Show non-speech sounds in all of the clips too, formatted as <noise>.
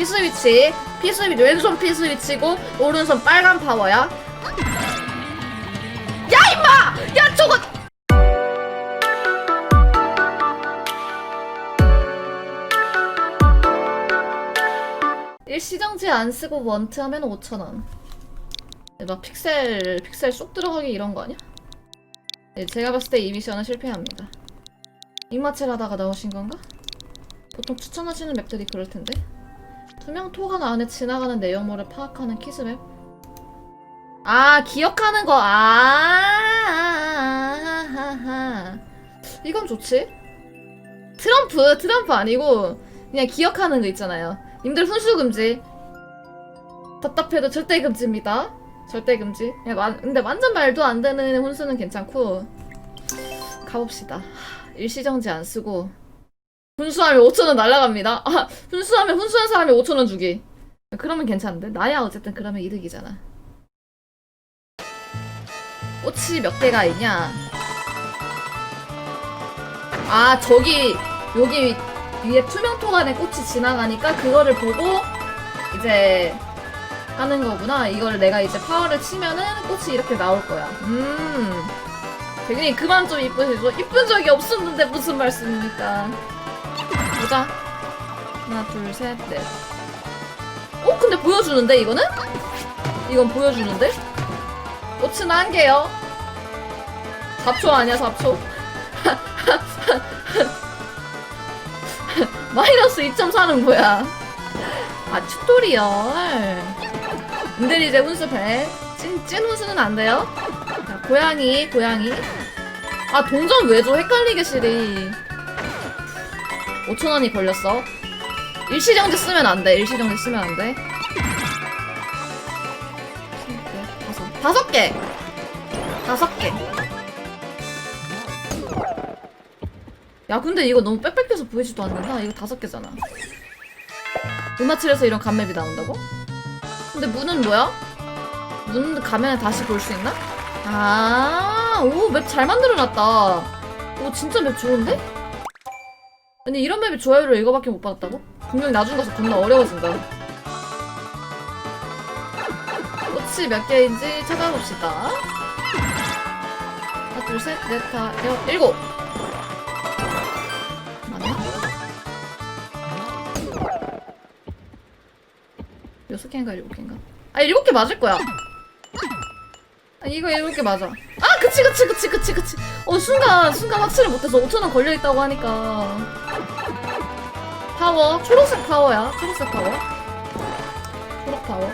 피스위치. 피스위치 왼손 피스위치고 오른손 빨간 파워야. 야 임마! 야 저거! 일시정지 안 쓰고 원트 하면 5,000원. 막 픽셀 픽셀 쏙 들어가기 이런 거 아니야? 네, 제가 봤을 때 이 미션은 실패합니다. 입마칠 하다가 나오신 건가? 보통 추천하시는 맵들이 그럴 텐데 투명 토간 안에 지나가는 내용물을 파악하는 키스맵? 아 기억하는 거. 아, 이건 좋지? 트럼프 트럼프 아니고 그냥 기억하는 거 있잖아요. 님들 훈수 금지. 답답해도 절대 금지입니다. 절대 금지. 근데 완전 말도 안 되는 훈수는 괜찮고 가봅시다. 하, 일시정지 안 쓰고 훈수하면 5천원 날라갑니다. 아 훈수하면 훈수한 사람이 5천원 주기. 그러면 괜찮은데? 나야 어쨌든 그러면 이득이잖아. 꽃이 몇 개가 있냐? 아 저기 여기 위에 투명통 안에 꽃이 지나가니까 그거를 보고 이제 하는 거구나. 이걸 내가 이제 파워를 치면은 꽃이 이렇게 나올 거야. 음. 대근님 그만 좀 이쁘시죠? 이쁜 적이 없었는데 무슨 말씀입니까 보자. 하나 둘 셋 넷. 어 근데 보여주는데 이거는? 이건 보여주는데? 꽃은 한 개요. 4초 아니야 4초? <laughs> 마이너스 2.4는 뭐야? 아 튜토리얼. 님들 이제 훈수 배 찐, 찐 훈수는 안 돼요? 자, 고양이 고양이. 아 동전 왜 줘? 헷갈리게 실이 5천원이 걸렸어 일시정지 쓰면 안돼 일시정지 쓰면 안돼 다섯 다섯 개 다섯 개야 근데 이거 너무 빽빽해서 보이지도 않는다 이거 다섯 개잖아 음악실에서 이런 감맵이 나온다고? 근데 문은 뭐야? 문 가면 다시 볼 수 있나? 아, 오, 맵 잘 만들어놨다. 오, 진짜 맵 좋은데? 아니, 이런 맵이 좋아요를 이거밖에 못 받았다고? 분명히 나중 가서 겁나 어려워진다. 꽃이 몇 개인지 찾아봅시다. 하나, 둘, 셋, 넷, 다, 여, 일곱! 맞나? 여섯 개인가 일곱 개인가? 아 일곱 개 맞을 거야. 아 이거 일곱 개 맞아. 아 그치 그치 그치 그치 그치. 어 순간 순간 확실히 못해서 5천 원 걸려 있다고 하니까. 파워 초록색 파워야 초록색 파워. 초록 파워.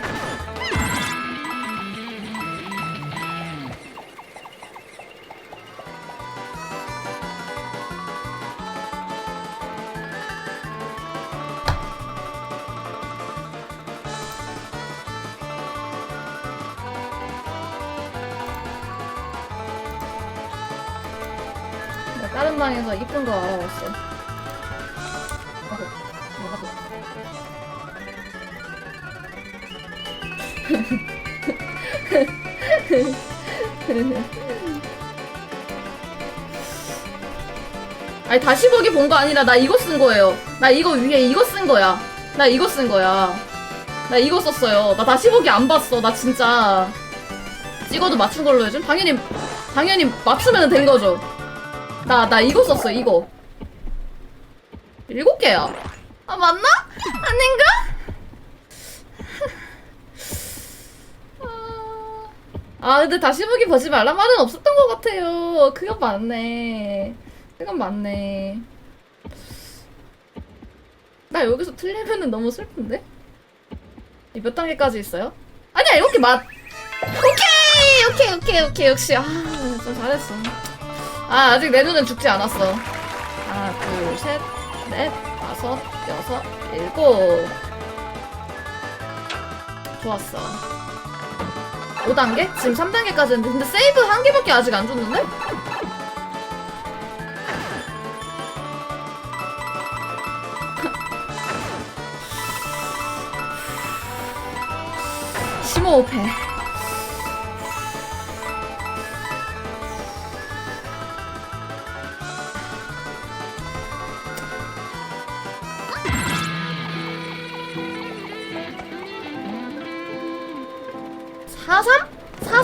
나 다른 방에서 이쁜 거 알아봤어. <laughs> 아니 다시 보기 본 거 아니라 나 이거 쓴 거예요. 나 이거 위에 이거 쓴 거야. 나 이거 쓴 거야. 나 이거 썼어요. 나 다시 보기 안 봤어. 나 진짜 찍어도 맞춘 걸로 해준. 당연히 당연히 맞추면 된 거죠. 나, 나 이거 썼어, 이거. 일곱 개야. 아, 맞나? 아닌가? 아, 근데 다시 보기 보지 말란 말은 없었던 것 같아요. 그건 맞네. 그건 맞네. 나 여기서 틀리면은 너무 슬픈데? 이몇 단계까지 있어요? 아니야, 이렇게 맞. 오케이! 오케이, 오케이, 오케이. 역시. 아, 좀 잘했어. 아, 아직 내 눈은 죽지 않았어. 하나, 둘, 셋, 넷, 다섯, 여섯, 일곱. 좋았어. 5단계? 지금 3단계까지 했는데, 근데 세이브 한 개밖에 아직 안 줬는데? <laughs> 심호흡해.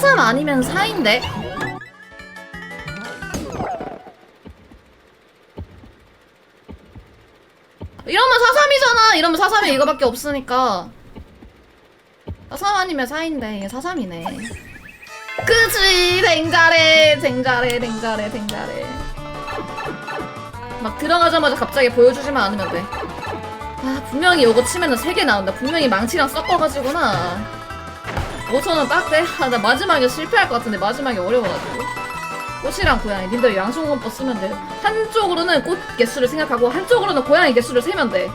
43 아니면 4인데? 이러면 43이잖아. 이러면 43이 이거밖에 없으니까. 43 아니면 4인데 이게 43이네. 그치 댕자래 댕자래 댕자래 댕자래. 막 들어가자마자 갑자기 보여주지만 않으면 돼. 아 분명히 요거 치면은 3개 나온다. 분명히 망치랑 섞어가지구나. 5천원 빡대? 아, 나 마지막에 실패할 것 같은데 마지막에 어려워가지고. 꽃이랑 고양이. 님들 양손건법 쓰면 돼. 한쪽으로는 꽃 개수를 생각하고 한쪽으로는 고양이 개수를 세면 돼.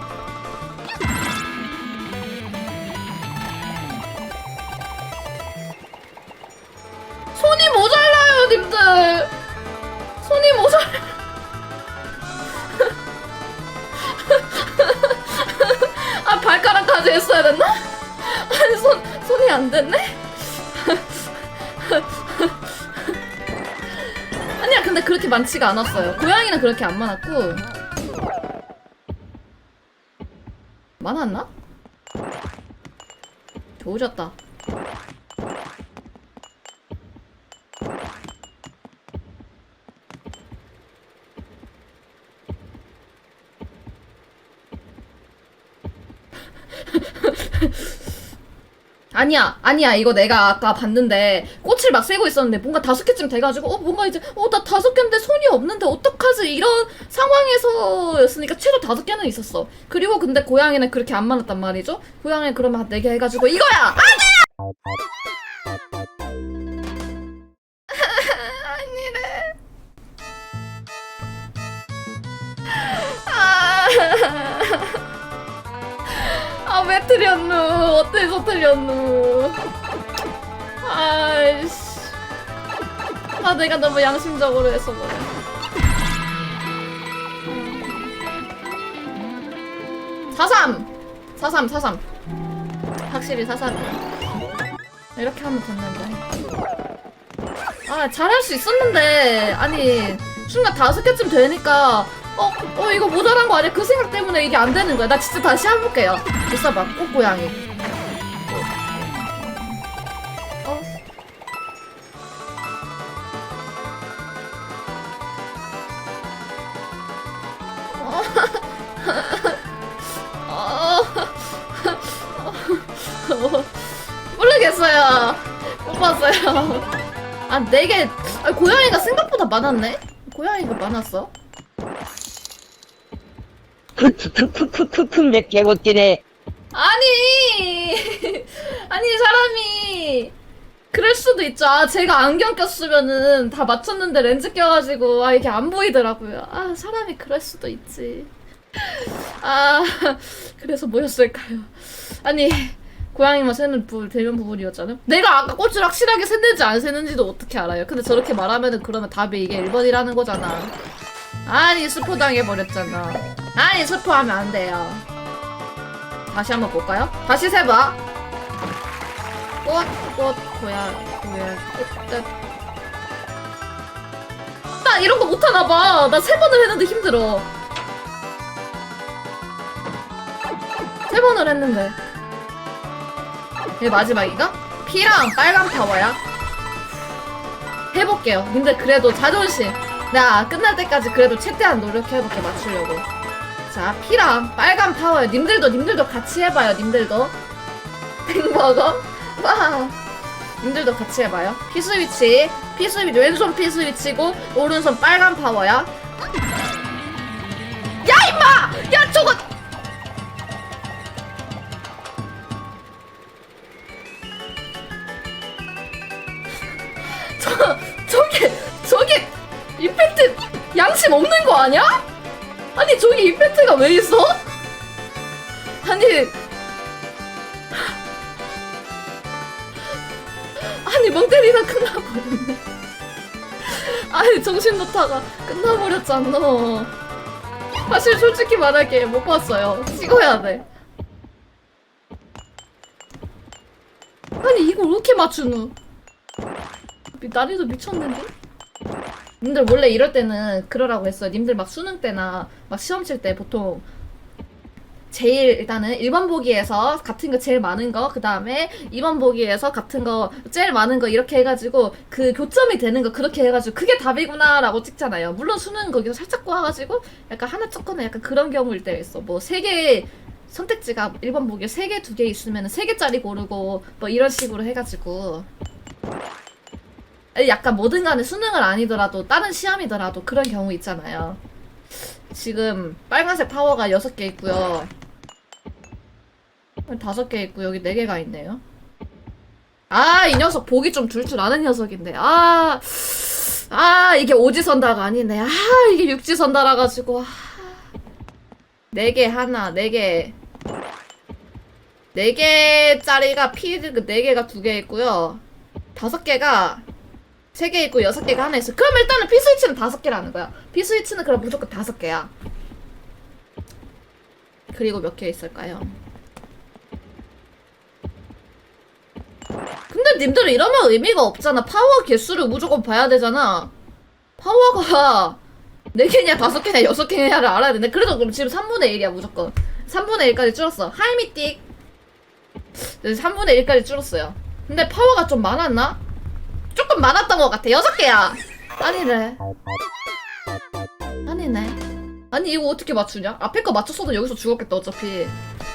손이 모자라요, 님들. 손이 모자라. <laughs> 아 발가락까지 했어야 됐나? 손이 안 됐네? <laughs> 아니야 근데 그렇게 많지가 않았어요 고양이는 그렇게 안 많았고 많았나? 좋으셨다 아니야, 아니야. 이거 내가 아까 봤는데 꽃을 막 세고 있었는데 뭔가 다섯 개쯤 돼가지고 어 뭔가 이제 어 나 다섯 개인데 손이 없는데 어떡하지 이런 상황에서였으니까 최소 다섯 개는 있었어. 그리고 근데 고양이는 그렇게 안 많았단 말이죠. 고양이 그러면 한 네 개 해가지고 이거야. 아니야. <laughs> 아니래. 아. 아왜 틀렸누. 어때서 틀렸누. 아이씨. 아 내가 너무 양심적으로 해서 그래. 사삼! 사삼 사삼. 확실히 사삼이야 이렇게 하면 됐는데. 아 잘할 수 있었는데. 아니 순간 다섯 개쯤 되니까 어, 어 이거 모자란 거 아니야? 그 생각 때문에 이게 안 되는 거야. 나 진짜 다시 해볼게요. 있어봐, 꽃고양이. 어? 어? 어? 모르겠어요. 못 봤어요. 아, 네 개. 아, 고양이가 생각보다 많았네? 고양이가 많았어? 크크크크크크크 몇 개고띠네. 아니! <laughs> 아니 사람이 그럴 수도 있죠. 아 제가 안경 꼈으면은 다 맞췄는데 렌즈 껴가지고 아 이게 안 보이더라고요. 아 사람이 그럴 수도 있지. 아 <laughs> 그래서 뭐였을까요? 아니 고양이만 세는 부, 되는 부분이었잖아요. 내가 아까 꽃을 확실하게 샜는지 안 샜는지도 어떻게 알아요? 근데 저렇게 말하면은 그러면 답이 이게 1번이라는 거잖아. 아니 스포 당해버렸잖아 아니 스포하면 안 돼요 다시 한번 볼까요? 다시 세봐. 꽃, 꽃, 고양, 고양, 꽃, 나 이런 거 못하나봐. 나 세 번을 했는데 힘들어. 세 번을 했는데. 이게 마지막인가? 피랑 빨간 파워야. 해볼게요. 근데 그래도 자존심. 나 끝날 때까지 그래도 최대한 노력해볼게, 맞추려고. 자, 피랑 빨간 파워요. 님들도, 님들도 같이 해봐요, 님들도. 땡버거? 와. 님들도 같이 해봐요. 피 스위치. 피 스위치. 왼손 피 스위치고, 오른손 빨간 파워야. 야, 임마! 야, 저거! <laughs> 저, 저게, 저게, 임팩트 양심 없는 거 아니야? 아니 저기 임팩트가 왜 있어? 아니. 아니 멍 때리다 끝나버렸네. 아니 정신 놓다가 끝나버렸잖아. 사실 솔직히 말할게 못 봤어요. 찍어야 돼. 아니 이걸 맞추노 미- 난이도 미쳤는데? 님들 원래 이럴 때는 그러라고 했어요. 님들 막 수능 때나 막 시험 칠 때 보통 제일 일단은 1번 보기에서 같은 거 제일 많은 거, 그 다음에 2번 보기에서 같은 거 제일 많은 거 이렇게 해가지고 그 교점이 되는 거 그렇게 해가지고 그게 답이구나라고 찍잖아요. 물론 수능 거기서 살짝 꼬아가지고 약간 하나 쳤거나 약간 그런 경우일 때가 있어. 뭐 세 개 선택지가 1번 보기에 세 개, 두 개 있으면 세 개짜리 고르고 뭐 이런 식으로 해가지고 약간 뭐든 간에 수능을 아니더라도 다른 시험이더라도 그런 경우 있잖아요. 지금 빨간색 파워가 6개 있고요. 5개 있고 여기 4개가 있네요. 아, 이 녀석 보기 좀둘줄 아는 녀석인데. 아, 아, 이게 오지선다가 아니네. 아, 이게 육지선다라 가지고. 아. 4개 하나, 4개. 4개짜리가 피드 4개가 2개 있고요. 5개가 3개 있고 6개가 하나 있어. 그럼 일단은 피스위치는 5개라는 거야. 피스위치는 그럼 무조건 5개야. 그리고 몇 개 있을까요? 근데 님들 이러면 의미가 없잖아. 파워 개수를 무조건 봐야 되잖아. 파워가 4개냐 5개냐 6개냐를 알아야 되는데 그래도 그럼 지금 3분의 1이야 무조건. 3분의 1까지 줄었어. 하이미틱 3분의 1까지 줄었어요. 근데 파워가 좀 많았나? 조금 많았던 것 같아. 6개야. 아니래. 아니네. 아니 이거 어떻게 맞추냐? 앞에 거 맞췄어도 여기서 죽었겠다 어차피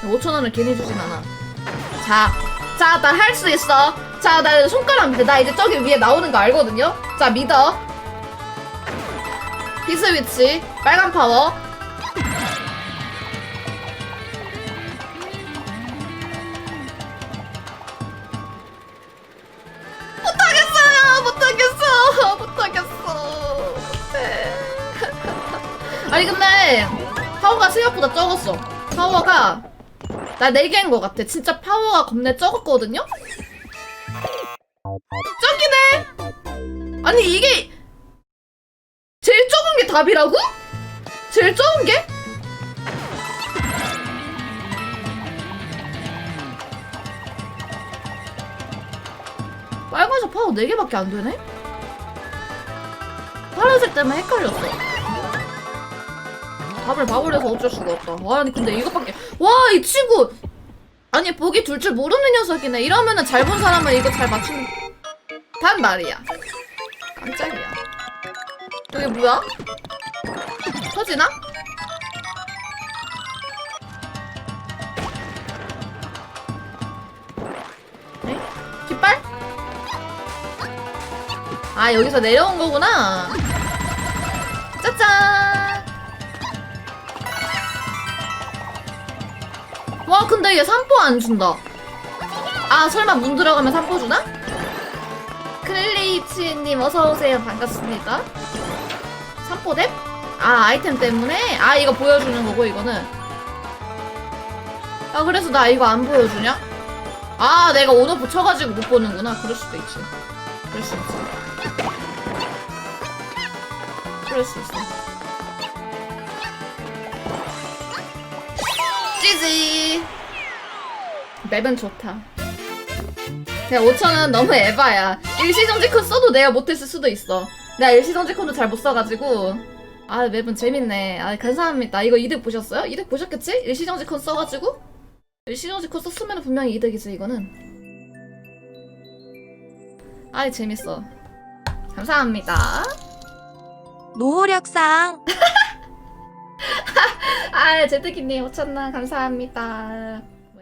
5천 원을 괜히 주진 않아 자, 자, 나 할 수 있어 자, 나 손가락 믿어 나 이제 저기 위에 나오는 거 알거든요 자, 믿어 피스위치 빨간 파워 아니 근데 파워가 생각보다 적었어 파워가 나 4개인 것 같아 진짜 파워가 겁내 적었거든요? 적이네 아니 이게 제일 적은 게 답이라고? 제일 적은 게? 빨간색 파워 4개밖에 안 되네? 파란색 때문에 헷갈렸어 답을 바보려서 어쩔 수가 없다. 와, 아니 근데 이것밖에 와 이 친구 아니 보기 둘 줄 모르는 녀석이네. 이러면은 잘 본 사람은 이거 잘 맞춘 단 말이야. 깜짝이야. 저게 뭐야? 터지나? 네? 깃발? 아 여기서 내려온 거구나. 얘 삼포 안 준다. 아 설마 문 들어가면 삼포 주나? 클리치님 어서오세요. 반갑습니다. 삼포 뎁? 아 아이템 때문에? 아 이거 보여주는 거고 이거는. 아 그래서 나 이거 안 보여주냐? 아 내가 오너 붙여가지고 못 보는구나. 그럴 수도 있지. 그럴 수 있지 그럴 수 있어. 찌지 맵은 좋다. 그냥 5천원 너무 에바야. 일시정지콘 써도 내가 못했을 수도 있어. 내가 일시정지콘도 잘 못 써가지고. 아 맵은 재밌네. 아 감사합니다. 이거 이득 보셨어요? 이득 보셨겠지? 일시정지콘 써가지고? 일시정지콘 썼으면 분명히 이득이지 이거는. 아이 재밌어. 감사합니다. 노후력상. <laughs> 아 제트키님 5천원 감사합니다